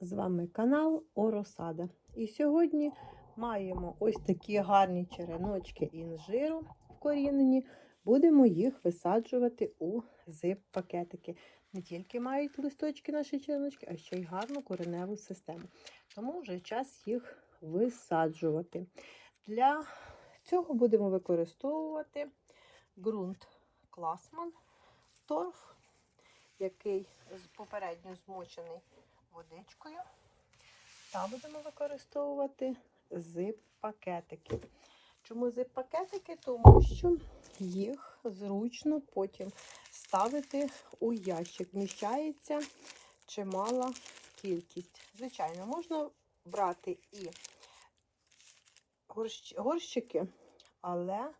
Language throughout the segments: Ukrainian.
З вами канал Оросада. І сьогодні маємо ось такі гарні череночки інжиру вкорінені. Будемо їх висаджувати у зип-пакетики. Не тільки мають листочки наші череночки, а ще й гарну кореневу систему. Тому вже час їх висаджувати. Для цього будемо використовувати ґрунт Класман торф, який попередньо змочений водичкою. Та будемо використовувати зип-пакетики. Чому зип-пакетики? Тому що їх зручно потім ставити у ящик. Вміщається чимала кількість. Звичайно, можна брати і горщики, але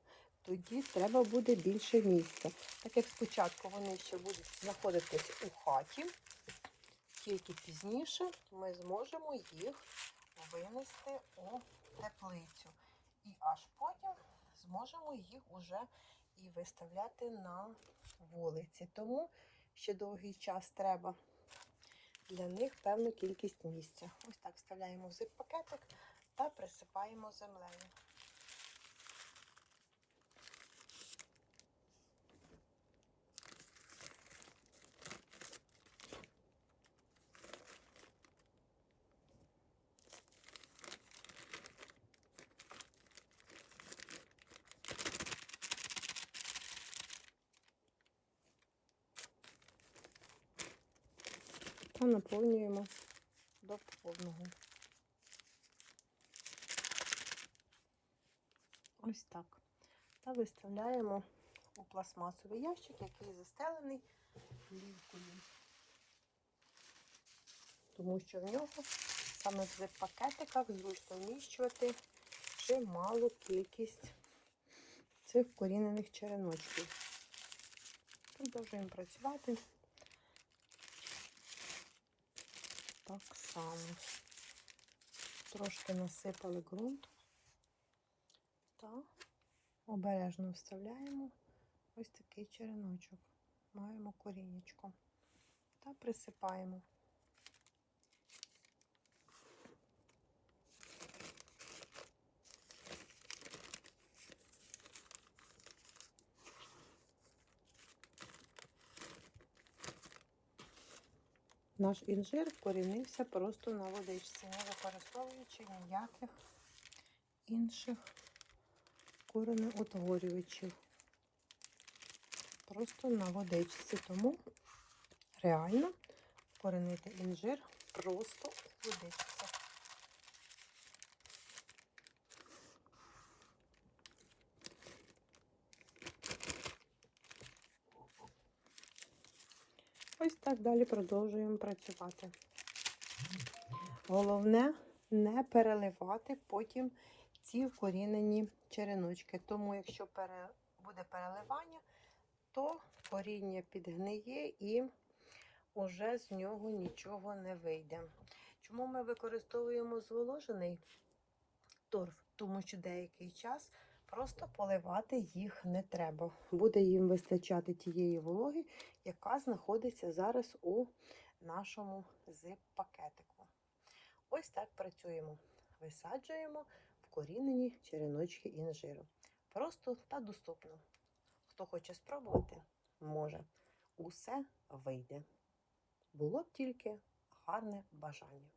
тоді треба буде більше місця. Так як спочатку вони ще будуть знаходитись у хаті, тільки пізніше ми зможемо їх винести у теплицю. І аж потім зможемо їх уже і виставляти на вулиці. Тому ще довгий час треба для них певну кількість місця. Ось так вставляємо в зип-пакетик та присипаємо землею. Та наповнюємо до повного. Ось так. Та виставляємо у пластмасовий ящик, який застелений плівкою. Тому що в нього саме в пакетиках зручно вміщувати чималу кількість цих вкорінених череночків. Продовжуємо працювати. Так само. Трошки насипали ґрунт та обережно вставляємо ось такий череночок. Маємо корінечко та присипаємо. Наш інжир вкорінився просто на водичці, не використовуючи ніяких інших коренеутворювачів. Просто на водичці. Тому реально вкоренити інжир просто у водичці. Ось так далі продовжуємо працювати. Головне не переливати потім ці вкорінені череночки. Тому, якщо пере... буде переливання, то коріння підгниє і уже з нього нічого не вийде. Чому ми використовуємо зволожений торф? Тому що деякий час просто поливати їх не треба. Буде їм вистачати тієї вологи, яка знаходиться зараз у нашому зип-пакетику. Ось так працюємо. Висаджуємо вкорінені череночки інжиру. Просто та доступно. Хто хоче спробувати, може. Усе вийде. Було б тільки гарне бажання.